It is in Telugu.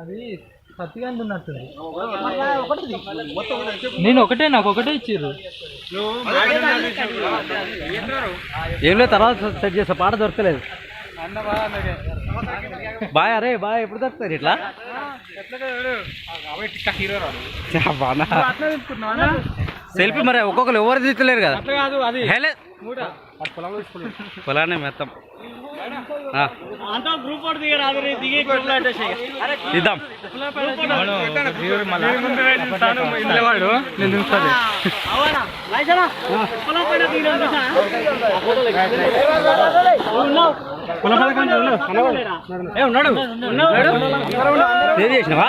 అది సత్తిగాంది ఉన్నట్టుంది. నేను ఒకటే నాకు ఒకటే ఇచ్చిర్రు. ఏం లేదు తర్వాత సెట్ చేస్తా పాట దొరకలేదు. బాయ్ అరే బాయ్ ఎప్పుడు దొరుకుతారు ఇట్లా? సెల్ఫీ మరి ఒక్కొక్కరు ఎవరు తీస్తలేరు కదా. కాదు అది. హేలే. పొలానే మొత్తం. ఇద్దాం. ఉన్నాడు? చేసినావా?